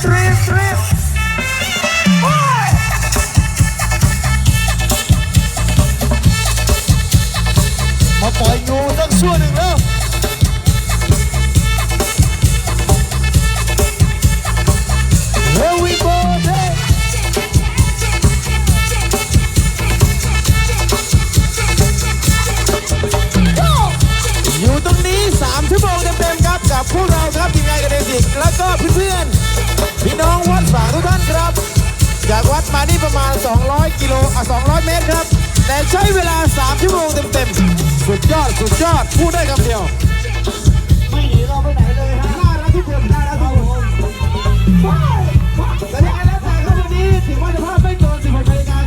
trip, trip. ประมาณ 200 กิโลอะ200 เมตรครับ แต่ใช้เวลา 3 ชั่วโมงเต็มๆ สุดยอด สุดยอด พูดได้คำเดียว ไม่หนีเราไปไหนเลยฮะน่ารักทุกคนน่ารัทุกคนแต่ได้แล้วแต่ครันี้ถือว่าจะาดไม่เกิน16นาฬิกา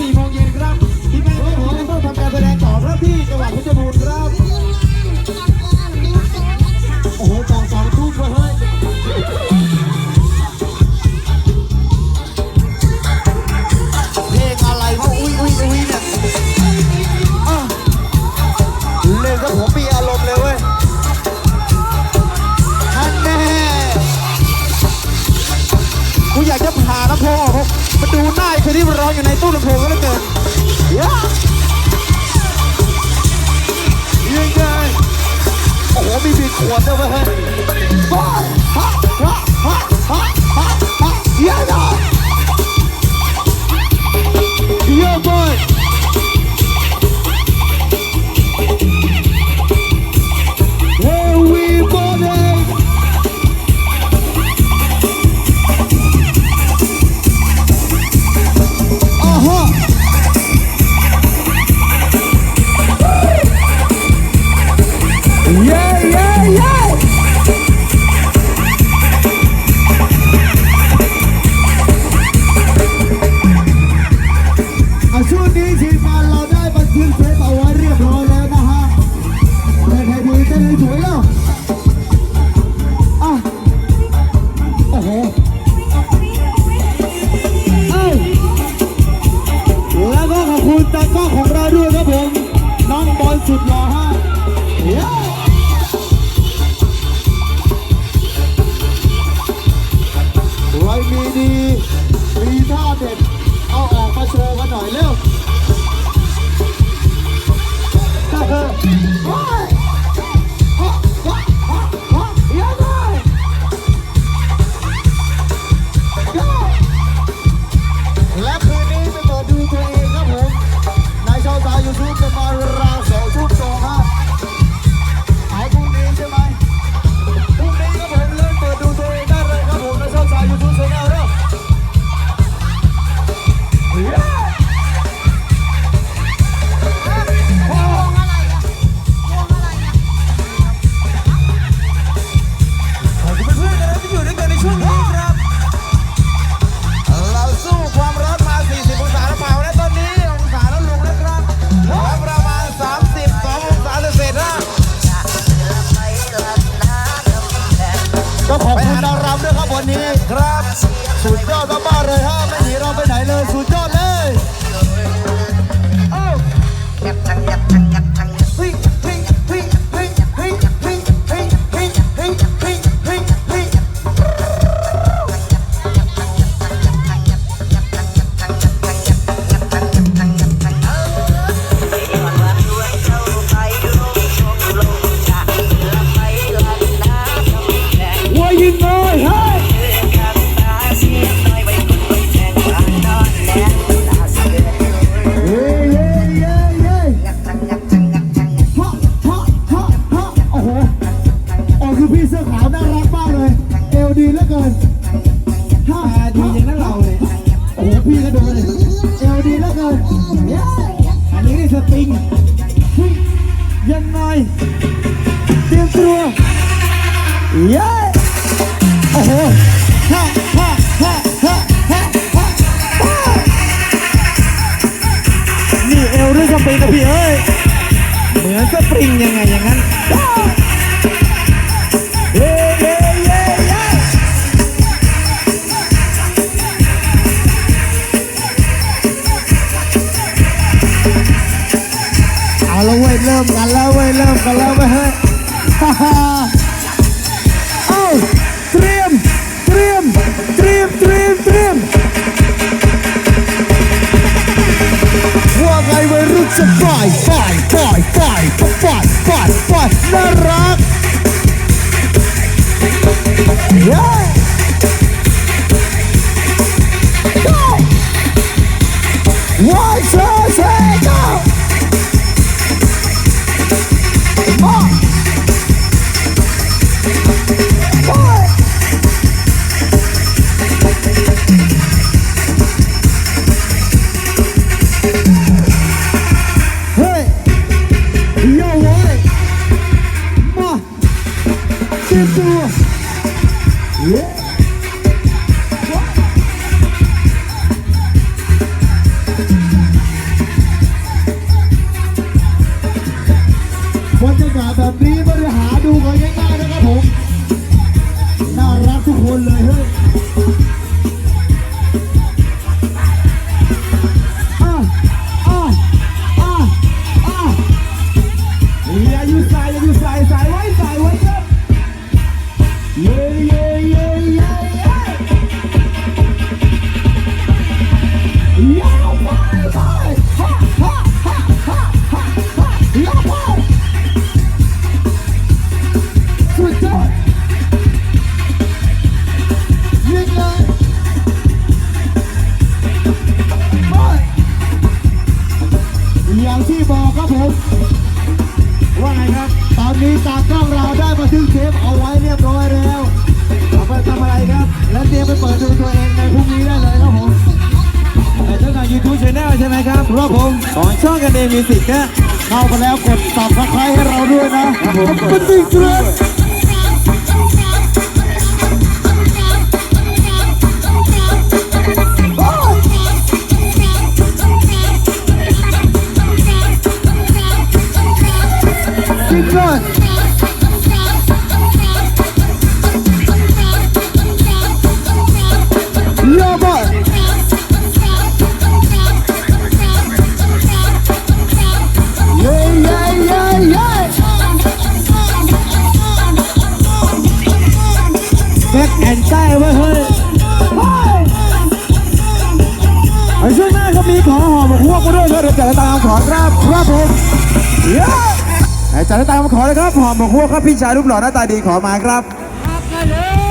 สี่โมงเย็นครับ ที่มงผมต้องทำการแสดงต่อที่จังหวัดเพชรบูรณ์ อยู่ในตู้ลำโพงก็แล้วเกินยังไงโอ้โหมีบีขวดด้วยเฮ้ย พี่ก็เดินเลยเอวดีแล้วเกินอย่างเงี้ยอันนี้นี่สตริงเฮ้ยยังไงเตรียมตัวเย้โอ้โหฮะฮะฮะฮะฮะฮะนี่เอวด้วยสปริงนะพี่เอ้ยเหมือนสปริงยังไงอย่างนั้นเฮ้ แล้วเว้ยเริ่มกันแล้วเว้ยเริ่มกันแล้วเว้ยเฮ้ยฮ่าฮ่าเอาเตรียมเตรียมเตรียมเตรียมเตรียมว่าไงวัยรุ่นสบายฝ่ายฝ่ายฝ่ายฝ่ายฝ่ายฝ่ายน่ารักเย้ว้าวเซ่ บรรยากาศแบบนี้บริหารดูกันง่ายๆนะครับผม น่ารักทุกคนเลยเฮ้ย มิทธิ์นะเข้ามาแล้วกดตอบคล้ายให้เราด้วยนะขอบคุณจริงๆ Good. ได้ไว้เฮ้ยไอ้ช่วงหน้าก็มีขอหอมพวกมาด้วยเดี๋ยวจัดตามขอครับครับผมเย้ไอ้จัดตามขอเลยครับหอมพวกครับพี่ชายรูปหล่อหน้าตาดีขอมาครับครับเลย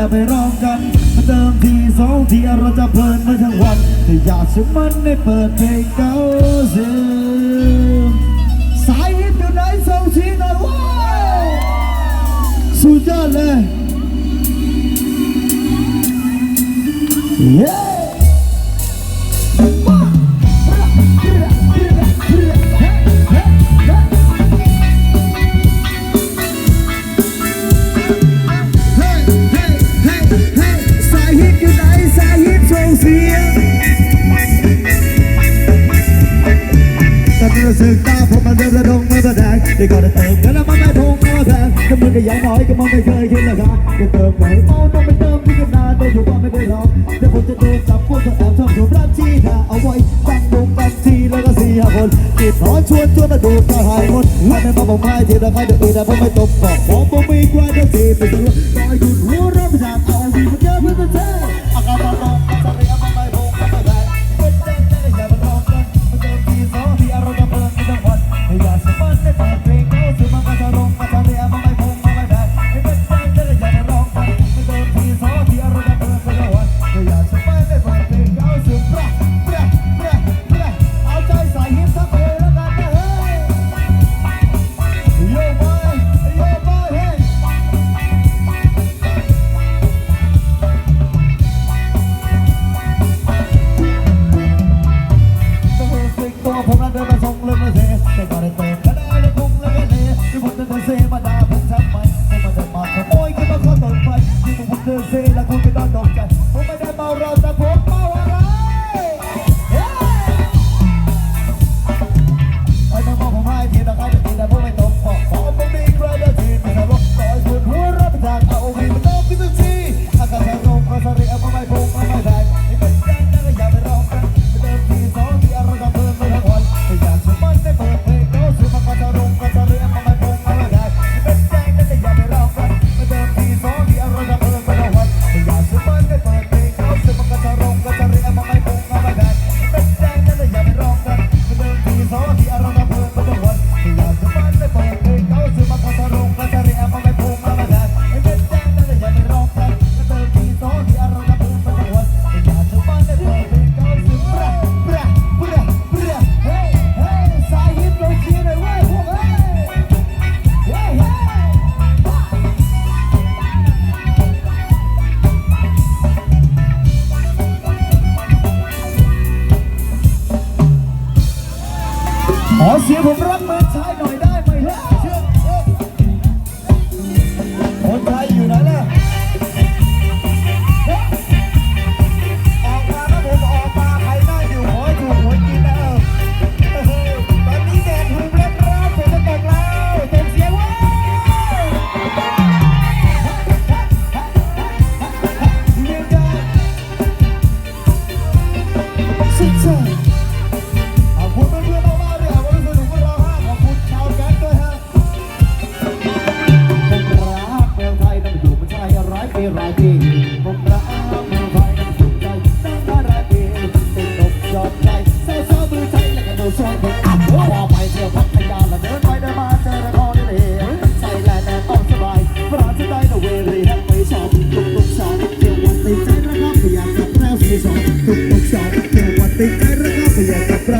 อย่าไปร้องกันมาเติมทีสองทีเราจะเพลินไปทั้งวันแต่อยากสุมันใด้เปิดเพลงเก่าเสียสายฮิปอยู่ไหนส่งทีหน่อยว้าสุดยอดเลย Yeah! ได้ก็ได้เติมแต่ละมันไม่พงก็แทนถ้ามึงก็ยังน้อยก็มันไม่เคยคิดลยคาจะเติมไหนเมาต้องไปเติมที่กันนานแต่อยู่ว่าไม่ได้หรอกแต่คนจะโดนจับคนจะแอบชอบถูกรับที่ถ้าเอาไว้ตั้งวงตั้งทีแล้วก็สี่ห้าคนจีบหอชวนชวนมาดูกรหายคนวันนั้นมาบอกไม่ที่ละใครเดือดเอือดเพราะไม่ตกก่อนผมไม่กลัวจะสีไปตัวร้อย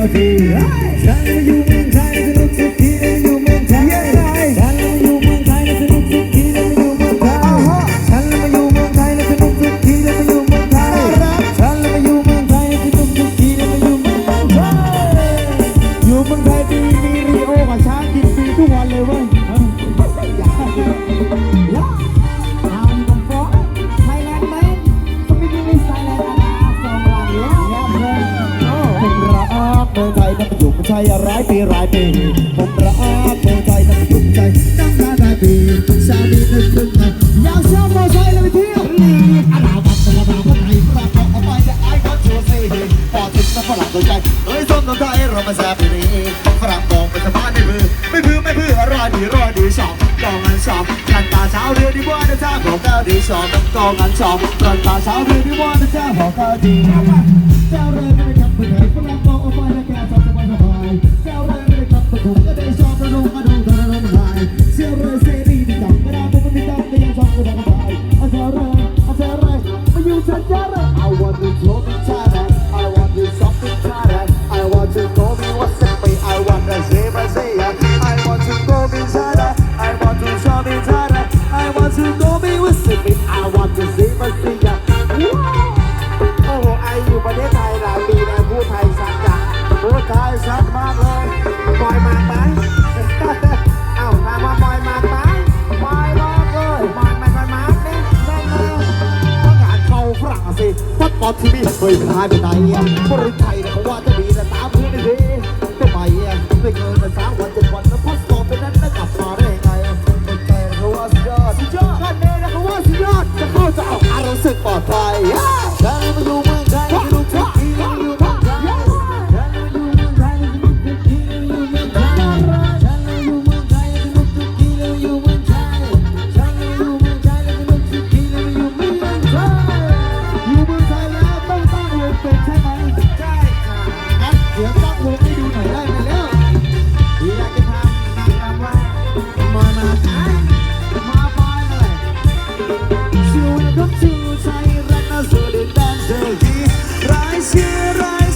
小鸡爱山 มาแซ่บดีฝรั่งบอกเป็นสะพานไม่พื้ไม่พื้ไม่พื้อรอดีรอดีสอบกองอันสอบกันตาเช้าเรือดีว่านะจ๊ะบอกก้าดีสอบกองอันสอบกันตาเช้าเรือดีว่านะจ๊ะบอกก้าวดีเจ้าเรือไม่ได้ขับไปไหนฝรั่งบอกเอาไปแล้วแกสบายสบายเจ้าเรือไม่ได้ขับไปถูกก็ได้ชอบกระดูกกระดูกกระดูกหายเจ้าเรือายไปไหน